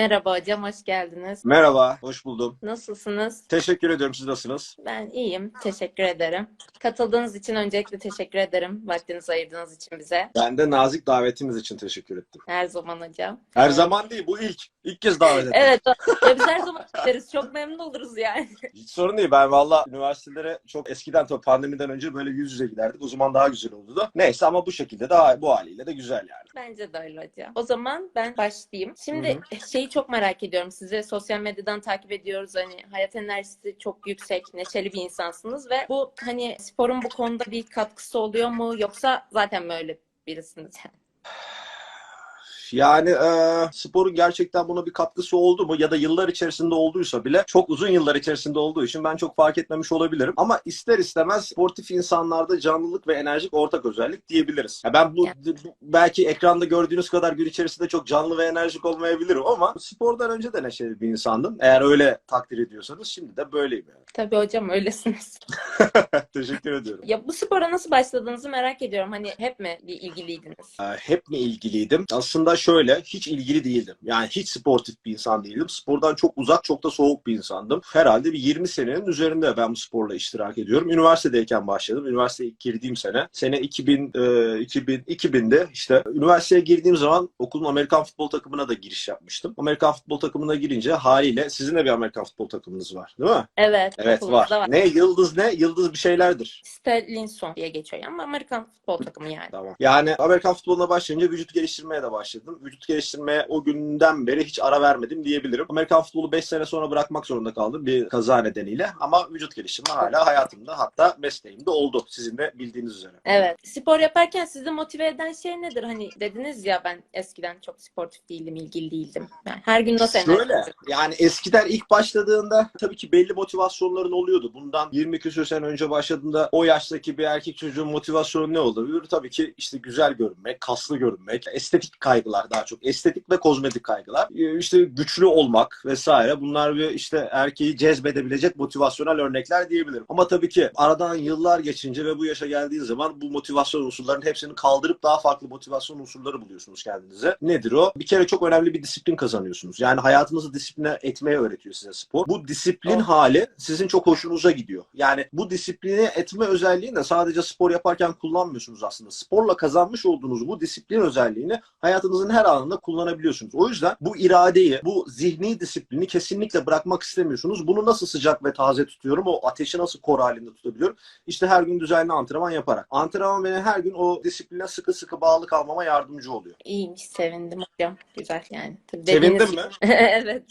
Merhaba hocam, hoş geldiniz. Merhaba, hoş buldum. Nasılsınız? Teşekkür ediyorum. Siz nasılsınız? Ben iyiyim, teşekkür ederim. Katıldığınız için öncelikle teşekkür ederim. Vaktinizi ayırdığınız için bize. Ben de nazik davetiniz için teşekkür ettim. Her zaman hocam. Her zaman değil, bu ilk. İlk kez davet ettim. Evet, biz her zaman isteriz. Çok memnun oluruz yani. Hiç sorun değil. Ben valla üniversitelere çok eskiden tabii pandemiden önce böyle yüz yüze giderdik. O zaman daha güzel oldu da. Neyse ama bu şekilde daha bu haliyle de güzel yani. Bence de öyle hocam. O zaman ben başlayayım. Şimdi şeyi çok merak ediyorum. Sizi sosyal medyadan takip ediyoruz. Hani hayat enerjisi çok yüksek, neşeli bir insansınız ve bu hani sporun bu konuda bir katkısı oluyor mu yoksa zaten mi öyle birisiniz? Yani e, sporun gerçekten buna bir katkısı oldu mu ya da yıllar içerisinde olduysa bile çok uzun yıllar içerisinde olduğu için ben çok fark etmemiş olabilirim. Ama ister istemez sportif insanlarda canlılık ve enerjik ortak özellik diyebiliriz. Ya ben bu Yani. bu- belki ekranda gördüğünüz kadar gün içerisinde çok canlı ve enerjik olmayabilirim ama spordan önce de neşeli bir insandım. Eğer öyle takdir ediyorsanız şimdi de böyleyim yani. Tabii hocam öylesiniz. Teşekkür ediyorum. Ya bu spora nasıl başladığınızı merak ediyorum. Hani hep mi ilgiliydiniz? Hep mi ilgiliydim? Aslında şöyle, hiç ilgili değildim. Yani hiç sportif bir insan değildim. Spordan çok uzak, çok da soğuk bir insandım. Herhalde bir 20 senenin üzerinde ben bu sporla iştirak ediyorum. Üniversitedeyken başladım. Üniversiteye girdiğim sene. Sene 2000, e, 2000, 2000'de işte üniversiteye girdiğim zaman okulun Amerikan futbol takımına da giriş yapmıştım. Amerikan futbol takımına girince haliyle sizin de bir Amerikan futbol takımınız var değil mi? Evet. Evet okulumuzda var. Ne? Yıldız ne? Yıldız bir şeylerdir. Sterlinson diye geçiyor ama Amerikan futbol takımı yani. Tamam. Yani Amerikan futboluna başlayınca vücut geliştirmeye de başladım. Vücut geliştirmeye o günden beri hiç ara vermedim diyebilirim. Amerikan futbolu 5 sene sonra bırakmak zorunda kaldım bir kaza nedeniyle. Ama vücut geliştirme hala hayatımda hatta mesleğimde oldu. Sizin de bildiğiniz üzere. Evet. Spor yaparken sizi motive eden şey nedir? Hani dediniz ya ben eskiden çok sportif değildim, ilgili değildim. Ben her gün nasıl enerji Şöyle yani eskiden ilk başladığında tabii ki belli motivasyonların oluyordu. Bundan 20 küsur sene önce başladığında o yaştaki bir erkek çocuğun motivasyonu ne olabilir? Tabii ki işte güzel görünmek, kaslı görünmek, estetik kaygılar daha çok. Estetik ve kozmetik kaygılar. Ee, İşte güçlü olmak vesaire. Bunlar bir işte erkeği cezbedebilecek motivasyonel örnekler diyebilirim. Ama tabii ki aradan yıllar geçince ve bu yaşa geldiğin zaman bu motivasyon unsurlarının hepsini kaldırıp daha farklı motivasyon unsurları buluyorsunuz kendinize. Nedir o? Bir kere çok önemli bir disiplin kazanıyorsunuz. Yani hayatınızı disipline etmeye öğretiyor size spor. Bu disiplin Oh. hali sizin çok hoşunuza gidiyor. Yani bu disiplini etme özelliğini de sadece spor yaparken kullanmıyorsunuz aslında. Sporla kazanmış olduğunuz bu disiplin özelliğini hayatınızın her alanında kullanabiliyorsunuz. O yüzden bu iradeyi, bu zihni disiplini kesinlikle bırakmak istemiyorsunuz. Bunu nasıl sıcak ve taze tutuyorum? O ateşi nasıl kor halinde tutabiliyorum? İşte her gün düzenli antrenman yaparak. Antrenman beni her gün o disipline sıkı sıkı bağlı kalmama yardımcı oluyor. İyiymiş, sevindim hocam. Güzel yani. Tabii dediğiniz mi? evet.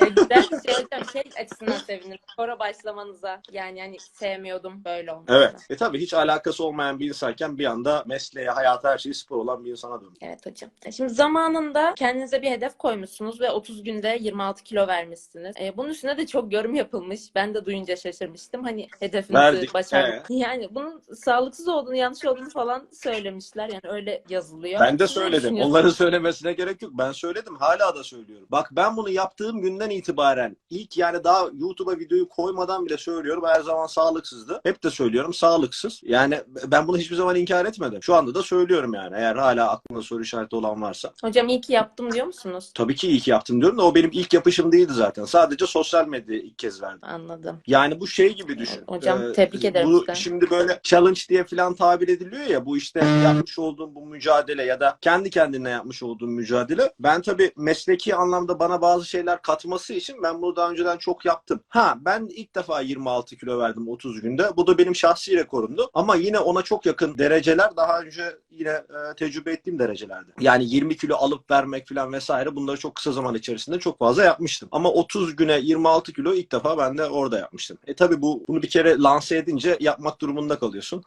Ya Güzel şey. Şey açısından sevindim. Spora başlamanıza. Yani hani sevmiyordum böyle olmasına. Evet. E tabii hiç alakası olmayan bir insanken bir anda mesleğe, hayata her şeyi spor olan bir insana döndü. Evet hocam. E, Şimdi zamanında kendinize bir hedef koymuşsunuz ve 30 günde 26 kilo vermişsiniz. E, bunun üstüne de çok yorum yapılmış. Ben de duyunca şaşırmıştım. Hani hedefinizi Verdik, başardık. Yani bunun sağlıksız olduğunu, yanlış olduğunu falan söylemişler. Yani öyle yazılıyor. Ben de söyledim. Onların söylemesine gerek yok. Ben söyledim. Hala da söylüyorum. Bak ben bunu yaptığım günden itibaren ilk yani daha YouTube'a videoyu koymadan bile söylüyorum. Her zaman sağlıksızdı. Hep de söylüyorum sağlıksız. Yani ben bunu hiçbir zaman inkar etmedim. Şu anda da söylüyorum yani. Eğer hala aklında soru işareti olan varsa. Hocam iyi ki yaptım diyor musunuz? Tabii ki iyi ki yaptım diyorum da o benim ilk yapışım değildi zaten. Sadece sosyal medyaya ilk kez verdim. Anladım. Yani bu şey gibi düşün. Hocam, Ee, tebrik ederim Bu size. şimdi böyle challenge diye falan tabir ediliyor ya bu işte yapmış olduğum bu mücadele ya da kendi kendine yapmış olduğum mücadele. Ben tabii mesleki anlamda bana bazı şeyler katması için ben bunu daha önceden çok yaptım. Ha ben ilk defa 26 kilo verdim 30 günde. Bu da benim şahsi rekorumdu. Ama yine ona çok yakın dereceler daha önce yine e, tecrübe ettiğim derecelerdi. Yani 20 kilo alıp vermek falan vesaire bunları çok kısa zaman içerisinde çok fazla yapmıştım. Ama 30 güne 26 kilo ilk defa ben de orada yapmıştım. E tabi bu bunu bir kere lanse edince yapmak durumunda kalıyorsun.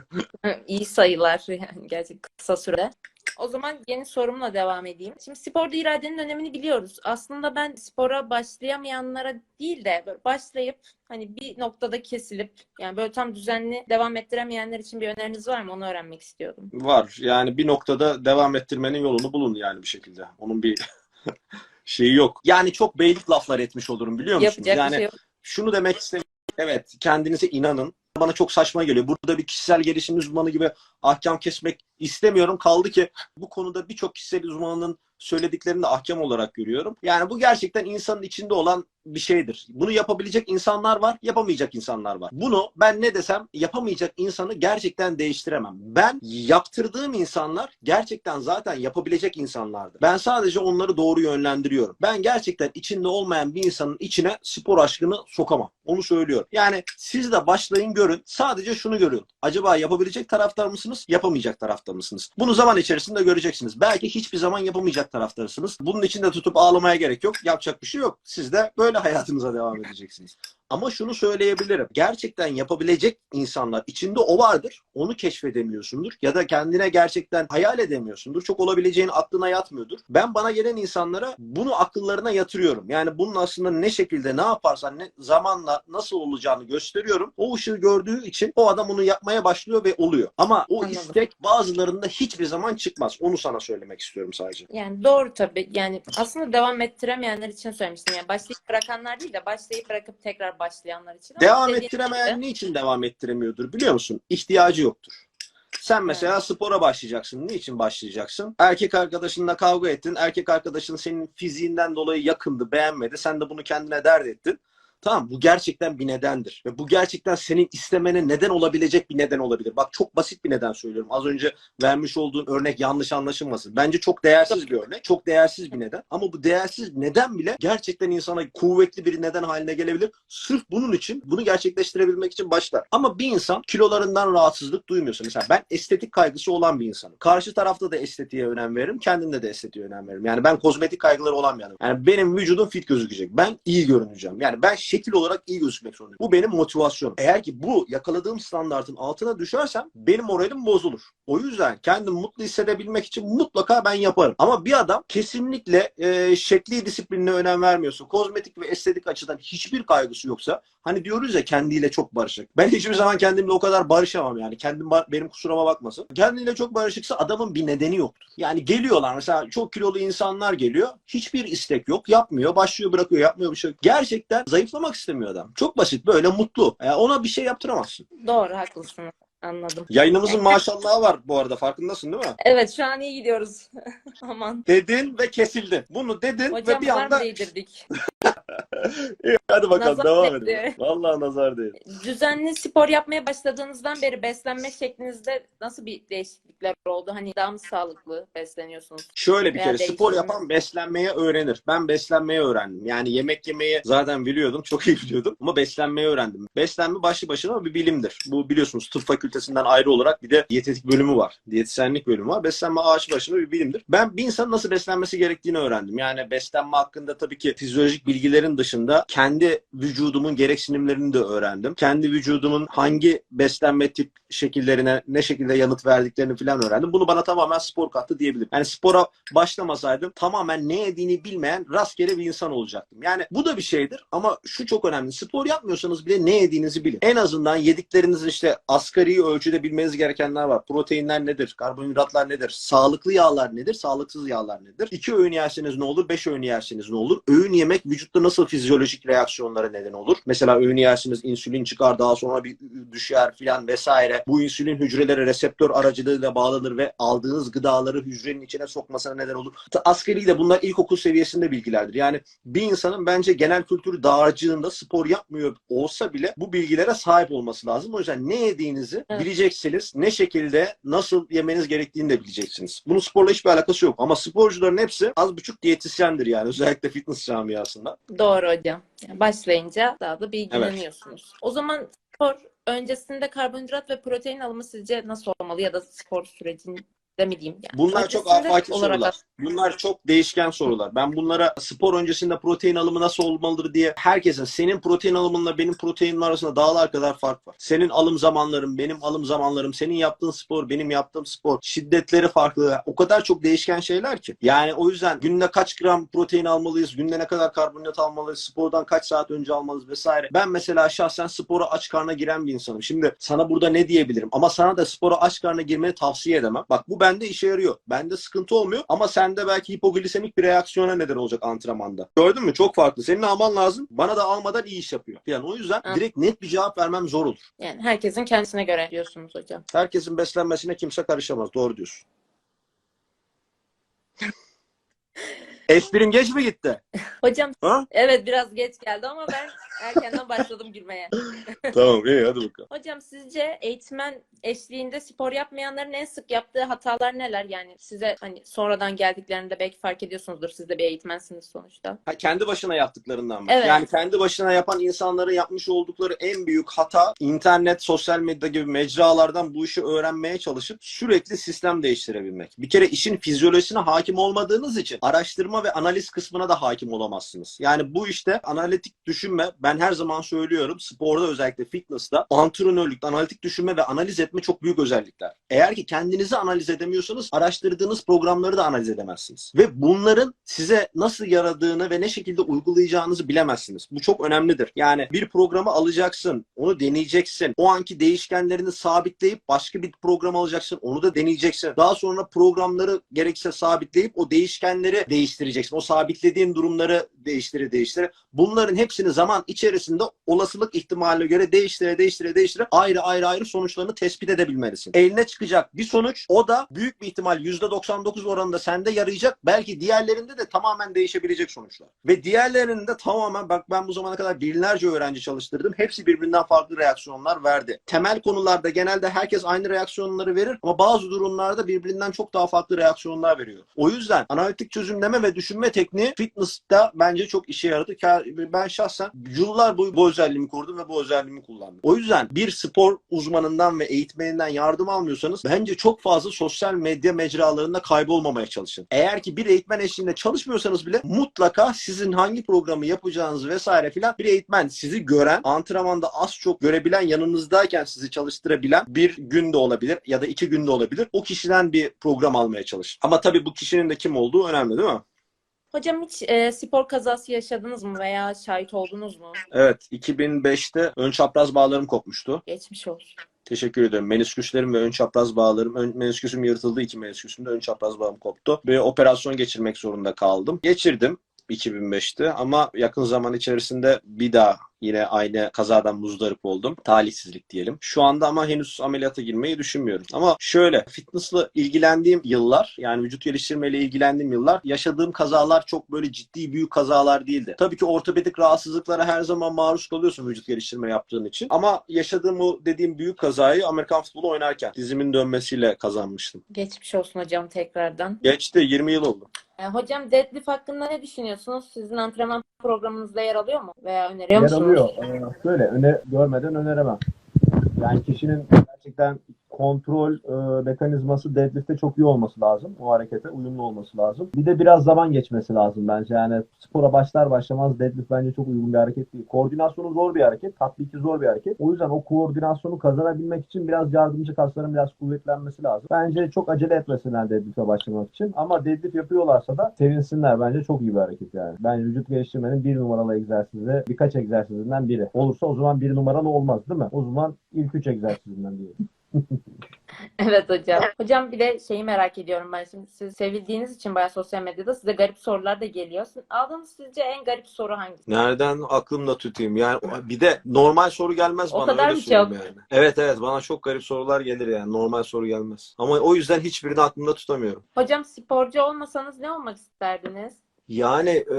İyi sayılar yani gerçekten kısa sürede. O zaman yeni sorumla devam edeyim. Şimdi sporda iradenin önemini biliyoruz. Aslında ben spora başlayamayanlara değil de böyle başlayıp hani bir noktada kesilip yani böyle tam düzenli devam ettiremeyenler için bir öneriniz var mı? Onu öğrenmek istiyordum. Var. Yani bir noktada devam ettirmenin yolunu bulun yani bir şekilde. Onun bir şeyi yok. Yani çok beylik laflar etmiş olurum biliyor musunuz? Yapacak yani bir şey yok. şunu demek istemiyorum. Evet, kendinize inanın. Bana çok saçma geliyor. Burada bir kişisel gelişim uzmanı gibi ahkam kesmek İstemiyorum. Kaldı ki bu konuda birçok kişisel uzmanının söylediklerini de ahkam olarak görüyorum. Yani bu gerçekten insanın içinde olan bir şeydir. Bunu yapabilecek insanlar var, yapamayacak insanlar var. Bunu ben ne desem yapamayacak insanı gerçekten değiştiremem. Ben yaptırdığım insanlar gerçekten zaten yapabilecek insanlardı. Ben sadece onları doğru yönlendiriyorum. Ben gerçekten içinde olmayan bir insanın içine spor aşkını sokamam. Onu söylüyorum. Yani siz de başlayın görün. Sadece şunu görün. Acaba yapabilecek taraftar mısınız? Yapamayacak taraftar mısınız? Bunu zaman içerisinde göreceksiniz. Belki hiçbir zaman yapamayacak taraftarsınız. Bunun için de tutup ağlamaya gerek yok. Yapacak bir şey yok. Siz de böyle hayatınıza devam edeceksiniz. Ama şunu söyleyebilirim. Gerçekten yapabilecek insanlar içinde o vardır. Onu keşfedemiyorsundur. Ya da kendine gerçekten hayal edemiyorsundur. Çok olabileceğini aklına yatmıyordur. Ben bana gelen insanlara bunu akıllarına yatırıyorum. Yani bunun aslında ne şekilde ne yaparsan ne zamanla nasıl olacağını gösteriyorum. O ışığı gördüğü için o adam onu yapmaya başlıyor ve oluyor. Ama o Anladım. istek bazılarında hiçbir zaman çıkmaz. Onu sana söylemek istiyorum sadece. Yani doğru tabii. Yani aslında devam ettiremeyenler için söylemiştim. Yani başlayıp bırakanlar değil de başlayıp bırakıp tekrar başlayanlar için. Ama Devam ettiremeyen gibi- niçin devam ettiremiyordur biliyor musun? İhtiyacı yoktur. Sen mesela spora başlayacaksın. Niçin başlayacaksın? Erkek arkadaşınla kavga ettin. Erkek arkadaşın senin fiziğinden dolayı yakındı, beğenmedi. Sen de bunu kendine dert ettin. Tamam bu gerçekten bir nedendir. Ve bu gerçekten senin istemene neden olabilecek bir neden olabilir. Bak çok basit bir neden söylüyorum. Az önce vermiş olduğun örnek yanlış anlaşılmasın. Bence çok değersiz bir örnek. Çok değersiz bir neden. Ama bu değersiz neden bile gerçekten insana kuvvetli bir neden haline gelebilir. Sırf bunun için, bunu gerçekleştirebilmek için başlar. Ama bir insan kilolarından rahatsızlık duymuyorsa. Mesela ben estetik kaygısı olan bir insanım. Karşı tarafta da estetiğe önem veririm. Kendimde de estetiğe önem veririm. Yani ben kozmetik kaygıları olan bir adamım. Yani benim vücudum fit gözükecek. Ben iyi görüneceğim. Yani ben şekil olarak iyi gözükmek zorundayım. Bu benim motivasyonum. Eğer ki bu yakaladığım standartın altına düşersem benim moralim bozulur. O yüzden kendimi mutlu hissedebilmek için mutlaka ben yaparım. Ama bir adam kesinlikle e, şekli disiplinine önem vermiyorsa, kozmetik ve estetik açıdan hiçbir kaygısı yoksa hani diyoruz ya kendiyle çok barışık. Ben hiçbir zaman kendimle o kadar barışamam yani. Kendim benim kusuruma bakmasın. Kendiyle çok barışıksa adamın bir nedeni yoktur. Yani geliyorlar mesela çok kilolu insanlar geliyor. Hiçbir istek yok. Yapmıyor. Başlıyor bırakıyor. Yapmıyor bir şey. Gerçekten zayıflamak istemiyor adam. Çok basit. Böyle mutlu. Yani ona bir şey yaptıramazsın. Doğru haklısın. Anladım. Yayınımızın maşallahı var bu arada. Farkındasın değil mi? Evet şu an iyi gidiyoruz. Aman. Dedin ve kesildin. Bunu dedin Hocam ve bir anda mı değdirdik? İyi, hadi bakalım Nazar devam değdi. edelim. Vallahi nazar değil. Düzenli spor yapmaya başladığınızdan beri beslenme şeklinizde nasıl bir değişiklikler oldu? Hani daha mı sağlıklı besleniyorsunuz? Şöyle bir Veya kere spor yapan beslenmeyi öğrenir. Ben beslenmeyi öğrendim. Yani yemek yemeyi zaten biliyordum. Çok iyi biliyordum. Ama beslenmeyi öğrendim. Beslenme başlı başına bir bilimdir. Bu biliyorsunuz tıp fakültesinden ayrı olarak bir de diyetetik bölümü var. Diyetisyenlik bölümü var. Beslenme ağaç başına bir bilimdir. Ben bir insanın nasıl beslenmesi gerektiğini öğrendim. Yani beslenme hakkında tabii ki fizyolojik bilgilerin dışında kendi vücudumun gereksinimlerini de öğrendim. Kendi vücudumun hangi beslenme tip şekillerine ne şekilde yanıt verdiklerini falan öğrendim. Bunu bana tamamen spor kattı diyebilirim. Yani spora başlamasaydım tamamen ne yediğini bilmeyen rastgele bir insan olacaktım. Yani bu da bir şeydir ama şu çok önemli. Spor yapmıyorsanız bile ne yediğinizi bilin. En azından yediklerinizin işte asgari ölçüde bilmeniz gerekenler var. Proteinler nedir? Karbonhidratlar nedir? Sağlıklı yağlar nedir? Sağlıksız yağlar nedir? İki öğün yerseniz ne olur? Beş öğün yerseniz ne olur? Öğün yemek vücutta nasıl fizyolojik reaksiyonlara neden olur? Mesela öğün yersiniz insülin çıkar daha sonra bir düşer filan vesaire. Bu insülin hücrelere reseptör aracılığıyla bağlanır ve aldığınız gıdaları hücrenin içine sokmasına neden olur. Asgari de bunlar ilkokul seviyesinde bilgilerdir. Yani bir insanın bence genel kültürü dağarcığında spor yapmıyor olsa bile bu bilgilere sahip olması lazım. O yüzden ne yediğinizi Evet. bileceksiniz. Ne şekilde nasıl yemeniz gerektiğini de bileceksiniz. Bunun sporla hiçbir alakası yok. Ama sporcuların hepsi az buçuk diyetisyendir yani. Özellikle fitness camiasında. Doğru hocam. Yani başlayınca daha da bilgileniyorsunuz. O zaman spor öncesinde karbonhidrat ve protein alımı sizce nasıl olmalı ya da spor sürecinde mi diyeyim? Yani Bunlar çok afaki olarak sorular. Bunlar çok değişken sorular. Ben bunlara spor öncesinde protein alımı nasıl olmalıdır diye herkesin senin protein alımınla benim proteinim arasında dağlar kadar fark var. Senin alım zamanların, benim alım zamanlarım, senin yaptığın spor, benim yaptığım spor şiddetleri farklı. O kadar çok değişken şeyler ki. Yani o yüzden günde kaç gram protein almalıyız, günde ne kadar karbonhidrat almalıyız, spordan kaç saat önce almalıyız vesaire. Ben mesela şahsen spora aç karna giren bir insanım. Şimdi sana burada ne diyebilirim? Ama sana da spora aç karna girmeni tavsiye edemem. Bak bu bende işe yarıyor. Bende sıkıntı olmuyor ama sende belki hipoglisemik bir reaksiyona neden olacak antrenmanda. Gördün mü? Çok farklı. Senin alman lazım. Bana da almadan iyi iş yapıyor. Yani o yüzden Evet. direkt net bir cevap vermem zor olur. Yani herkesin kendisine göre diyorsunuz hocam. Herkesin beslenmesine kimse karışamaz. Doğru diyorsun. Esprim geç mi gitti? Hocam Ha? evet biraz geç geldi ama ben erkenden başladım gülmeye. tamam iyi hadi bakalım. Hocam sizce eğitmen eşliğinde spor yapmayanların en sık yaptığı hatalar neler? Yani size hani sonradan geldiklerinde belki fark ediyorsunuzdur. Siz de bir eğitmensiniz sonuçta. Ha, kendi başına yaptıklarından mı? Evet. Yani kendi başına yapan insanların yapmış oldukları en büyük hata internet, sosyal medya gibi mecralardan bu işi öğrenmeye çalışıp sürekli sistem değiştirebilmek. Bir kere işin fizyolojisine hakim olmadığınız için araştırma ve analiz kısmına da hakim olamazsınız. Yani bu işte analitik düşünme ben her zaman söylüyorum sporda özellikle fitness'ta antrenörlük, analitik düşünme ve analiz etme çok büyük özellikler. Eğer ki kendinizi analiz edemiyorsanız araştırdığınız programları da analiz edemezsiniz. Ve bunların size nasıl yaradığını ve ne şekilde uygulayacağınızı bilemezsiniz. Bu çok önemlidir. Yani bir programı alacaksın, onu deneyeceksin. O anki değişkenlerini sabitleyip başka bir program alacaksın, onu da deneyeceksin. Daha sonra programları gerekirse sabitleyip o değişkenleri değiştireceksin. O sabitlediğin durumları değiştire değiştire. Bunların hepsini zaman içerisinde olasılık ihtimaline göre değiştire değiştire değiştire ayrı ayrı ayrı sonuçlarını tespit edebilmelisin. Eline çıkacak bir sonuç o da büyük bir ihtimal %99 oranında sende yarayacak. Belki diğerlerinde de tamamen değişebilecek sonuçlar. Ve diğerlerinin de tamamen bak ben bu zamana kadar binlerce öğrenci çalıştırdım. Hepsi birbirinden farklı reaksiyonlar verdi. Temel konularda genelde herkes aynı reaksiyonları verir ama bazı durumlarda birbirinden çok daha farklı reaksiyonlar veriyor. O yüzden analitik çözümleme ve düşünme tekniği fitness'ta bence çok işe yaradı. Ben şahsen yıllar boyu bu özelliğimi kurdum ve bu özelliğimi kullandım. O yüzden bir spor uzmanından ve eğitmeninden yardım almıyorsanız bence çok fazla sosyal medya mecralarında kaybolmamaya çalışın. Eğer ki bir eğitmen eşliğinde çalışmıyorsanız bile mutlaka sizin hangi programı yapacağınızı vesaire filan bir eğitmen sizi gören, antrenmanda az çok görebilen, yanınızdayken sizi çalıştırabilen bir gün de olabilir ya da iki gün de olabilir. O kişiden bir program almaya çalışın. Ama tabii bu kişinin de kim olduğu önemli değil mi? Hocam hiç e, spor kazası yaşadınız mı veya şahit oldunuz mu? Evet, 2005'te ön çapraz bağlarım kopmuştu. Geçmiş olsun. Teşekkür ederim. Menisküslerim ve ön çapraz bağlarım, ön, menisküsüm yırtıldı. iki menisküsümde ön çapraz bağım koptu. Ve operasyon geçirmek zorunda kaldım. Geçirdim 2005'te ama yakın zaman içerisinde bir daha yine aynı kazadan muzdarip oldum. Talihsizlik diyelim. Şu anda ama henüz ameliyata girmeyi düşünmüyorum. Ama şöyle fitnessla ilgilendiğim yıllar yani vücut geliştirmeyle ilgilendiğim yıllar yaşadığım kazalar çok böyle ciddi büyük kazalar değildi. Tabii ki ortopedik rahatsızlıklara her zaman maruz kalıyorsun vücut geliştirme yaptığın için. Ama yaşadığım o dediğim büyük kazayı Amerikan futbolu oynarken dizimin dönmesiyle kazanmıştım. Geçmiş olsun hocam tekrardan. Geçti 20 yıl oldu. E, hocam deadlift hakkında ne düşünüyorsunuz? Sizin antrenman programınızda yer alıyor mu? Veya öneriyor Yer musunuz? alıyor. Ee, şöyle öne görmeden öneremem. Yani kişinin gerçekten kontrol e, mekanizması deadlift'te çok iyi olması lazım. O harekete uyumlu olması lazım. Bir de biraz zaman geçmesi lazım bence. Yani spora başlar başlamaz deadlift bence çok uygun bir hareket değil. Koordinasyonu zor bir hareket. Tatbiki zor bir hareket. O yüzden o koordinasyonu kazanabilmek için biraz yardımcı kasların biraz kuvvetlenmesi lazım. Bence çok acele etmesinler deadlift'e başlamak için. Ama deadlift yapıyorlarsa da sevinsinler. Bence çok iyi bir hareket yani. Bence vücut geliştirmenin bir numaralı egzersizi birkaç egzersizinden biri. Olursa o zaman bir numaralı olmaz değil mi? O zaman ilk üç egzersizinden biri. Evet hocam. Hocam bir de şeyi merak ediyorum ben şimdi. Siz sevildiğiniz için bayağı sosyal medyada size garip sorular da geliyor. Aldığınız sizce en garip soru hangisi? Nereden aklımda tutayım? Yani bir de normal soru gelmez O bana kadar öyle mı söyleyeyim çok? yani. Evet evet bana çok garip sorular gelir yani. Normal soru gelmez. Ama o yüzden hiçbirini aklımda tutamıyorum. Hocam sporcu olmasanız ne olmak isterdiniz? Yani e,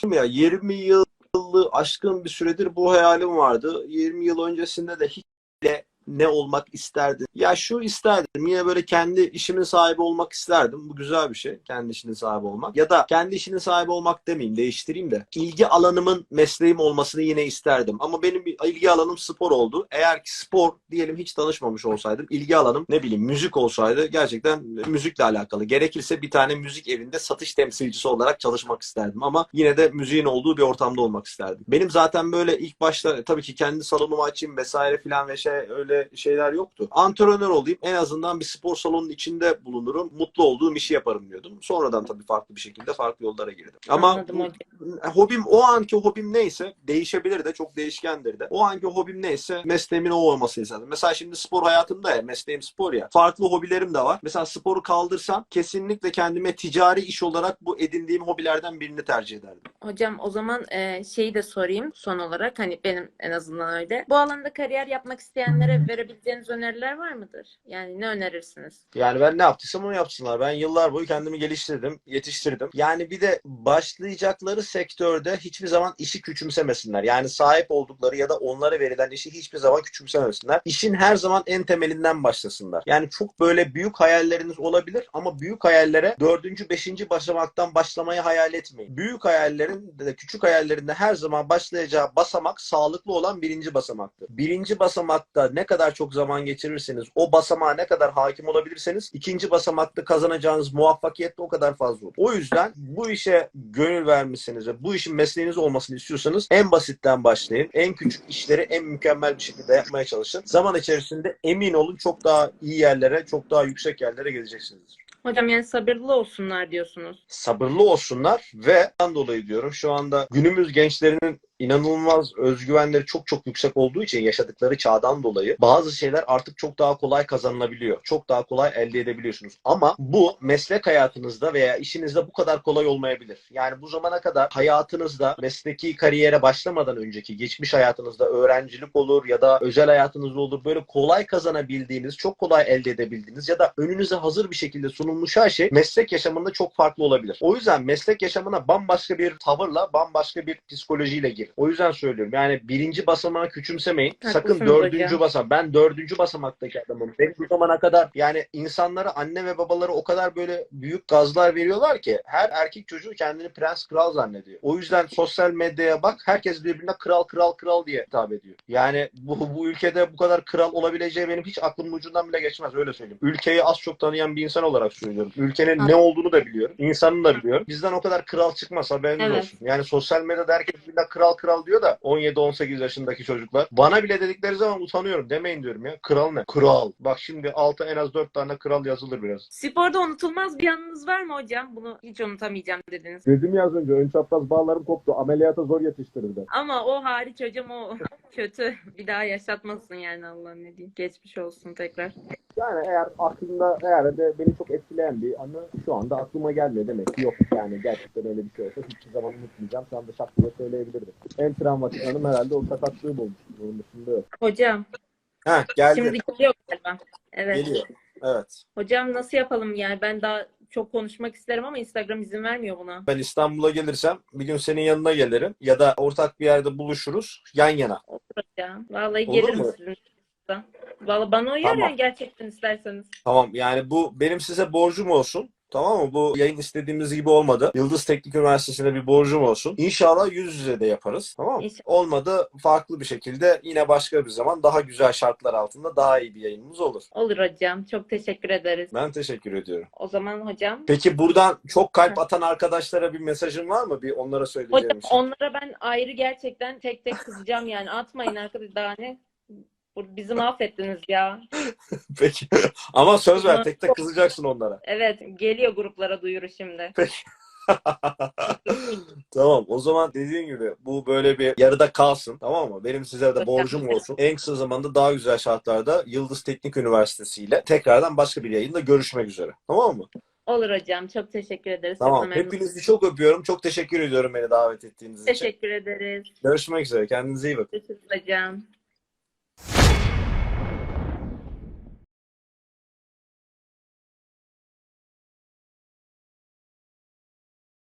şimdi ya 20 yıllı aşkın bir süredir bu hayalim vardı. 20 yıl öncesinde de hiç bile ne olmak isterdim? Ya şu isterdim. Yine böyle kendi işimin sahibi olmak isterdim. Bu güzel bir şey. Kendi işinin sahibi olmak. Ya da kendi işinin sahibi olmak demeyeyim. Değiştireyim de. İlgi alanımın mesleğim olmasını yine isterdim. Ama benim ilgi alanım spor oldu. Eğer ki spor diyelim hiç tanışmamış olsaydım. ilgi alanım ne bileyim müzik olsaydı gerçekten müzikle alakalı. Gerekirse bir tane müzik evinde satış temsilcisi olarak çalışmak isterdim. Ama yine de müziğin olduğu bir ortamda olmak isterdim. Benim zaten böyle ilk başta tabii ki kendi salonumu açayım vesaire filan ve şey öyle öyle şeyler yoktu. Antrenör olayım en azından bir spor salonunun içinde bulunurum. Mutlu olduğum işi yaparım diyordum. Sonradan tabii farklı bir şekilde farklı yollara girdim. Ama Anladım bu- hocam. hobim o anki hobim neyse değişebilir de çok değişkendir de. O anki hobim neyse mesleğimin o olması istedim. Mesela şimdi spor hayatımda ya mesleğim spor ya. Farklı hobilerim de var. Mesela sporu kaldırsam kesinlikle kendime ticari iş olarak bu edindiğim hobilerden birini tercih ederdim. Hocam o zaman e, şeyi de sorayım son olarak hani benim en azından öyle. Bu alanda kariyer yapmak isteyenlere verebileceğiniz öneriler var mıdır? Yani ne önerirsiniz? Yani ben ne yaptıysam onu yapsınlar. Ben yıllar boyu kendimi geliştirdim, yetiştirdim. Yani bir de başlayacakları sektörde hiçbir zaman işi küçümsemesinler. Yani sahip oldukları ya da onlara verilen işi hiçbir zaman küçümsemesinler. İşin her zaman en temelinden başlasınlar. Yani çok böyle büyük hayalleriniz olabilir ama büyük hayallere dördüncü, beşinci basamaktan başlamayı hayal etmeyin. Büyük hayallerin de küçük hayallerinde her zaman başlayacağı basamak sağlıklı olan birinci basamaktır. Birinci basamakta ne kadar çok zaman geçirirseniz, o basamağa ne kadar hakim olabilirseniz ikinci basamakta kazanacağınız muvaffakiyet de o kadar fazla olur. O yüzden bu işe gönül vermişseniz ve bu işin mesleğiniz olmasını istiyorsanız en basitten başlayın. En küçük işleri en mükemmel bir şekilde yapmaya çalışın. Zaman içerisinde emin olun çok daha iyi yerlere, çok daha yüksek yerlere geleceksinizdir Hocam yani sabırlı olsunlar diyorsunuz. sabırlı olsunlar ve dolayı diyorum şu anda günümüz gençlerinin inanılmaz özgüvenleri çok çok yüksek olduğu için yaşadıkları çağdan dolayı bazı şeyler artık çok daha kolay kazanılabiliyor. Çok daha kolay elde edebiliyorsunuz. Ama bu meslek hayatınızda veya işinizde bu kadar kolay olmayabilir. Yani bu zamana kadar hayatınızda mesleki kariyere başlamadan önceki geçmiş hayatınızda öğrencilik olur ya da özel hayatınızda olur böyle kolay kazanabildiğiniz, çok kolay elde edebildiğiniz ya da önünüze hazır bir şekilde sunulmuş her şey meslek yaşamında çok farklı olabilir. O yüzden meslek yaşamına bambaşka bir tavırla, bambaşka bir psikolojiyle girin. O yüzden söylüyorum. Yani birinci basamağı küçümsemeyin. Sakın Haklısınız dördüncü hocam. basam. Ben dördüncü basamaktaki adamım. Benim bu zamana kadar yani insanlara anne ve babaları o kadar böyle büyük gazlar veriyorlar ki her erkek çocuğu kendini prens kral zannediyor. O yüzden sosyal medyaya bak herkes birbirine kral kral kral diye hitap ediyor. Yani bu, bu ülkede bu kadar kral olabileceği benim hiç aklımın ucundan bile geçmez öyle söyleyeyim. Ülkeyi az çok tanıyan bir insan olarak söylüyorum. Ülkenin ne olduğunu da biliyorum. insanını da biliyorum. Bizden o kadar kral çıkmaz haberiniz Evet. olsun. Yani sosyal medyada herkes birbirine kral kral diyor da 17-18 yaşındaki çocuklar. Bana bile dedikleri zaman utanıyorum. Demeyin diyorum ya. Kral ne? Kral. Bak şimdi alta en az 4 tane kral yazılır biraz. Sporda unutulmaz bir anınız var mı hocam? Bunu hiç unutamayacağım dediniz. Dedim ya az önce ön çapraz bağlarım koptu. Ameliyata zor yetiştirildi. Ama o hariç hocam o kötü. Bir daha yaşatmasın yani Allah'ım ne diyeyim. Geçmiş olsun tekrar. Yani eğer aklımda eğer de beni çok etkileyen bir anı şu anda aklıma gelmiyor demek ki yok. Yani gerçekten öyle bir şey olsa hiçbir zaman unutmayacağım. Şu anda şak diye söyleyebilirdim. En travmatik anım herhalde o sakatlığı bulmuş. Onun dışında yok. Hocam Heh geldi. şimdi geliyor galiba. Evet. Geliyor. Evet. Hocam nasıl yapalım yani ben daha çok konuşmak isterim ama Instagram izin vermiyor buna. Ben İstanbul'a gelirsem bir gün senin yanına gelirim ya da ortak bir yerde buluşuruz yan yana. Olur hocam. Vallahi Olur gelirim mu? sizin bana uyar Tamam. yani gerçekten isterseniz. Tamam yani bu benim size borcum olsun. Tamam mı? Bu yayın istediğimiz gibi olmadı. Yıldız Teknik Üniversitesi'ne bir borcum olsun. İnşallah yüz yüze de yaparız. Tamam mı? İnşallah. Olmadı farklı bir şekilde yine başka bir zaman daha güzel şartlar altında daha iyi bir yayınımız olur. Olur hocam. Çok teşekkür ederiz. Ben teşekkür ediyorum. O zaman hocam. Peki buradan çok kalp atan arkadaşlara bir mesajın var mı? Bir onlara söyleyeceğim Hocam şey. onlara ben ayrı gerçekten tek tek kızacağım yani. Atmayın arkadaş daha ne? Bizi mahvettiniz ya. Peki. Ama söz ver tek tek kızacaksın onlara. Evet geliyor gruplara duyuru şimdi. tamam o zaman dediğin gibi bu böyle bir yarıda kalsın tamam mı? Benim size de borcum olsun. En kısa zamanda daha güzel şartlarda Yıldız Teknik Üniversitesi ile tekrardan başka bir yayında görüşmek üzere. Tamam mı? Olur hocam. Çok teşekkür ederiz. Tamam. Çok Hepinizi çok öpüyorum. Çok teşekkür ediyorum beni davet ettiğiniz için. Teşekkür ederiz. Görüşmek üzere. Kendinize iyi bakın. Görüşürüz hocam.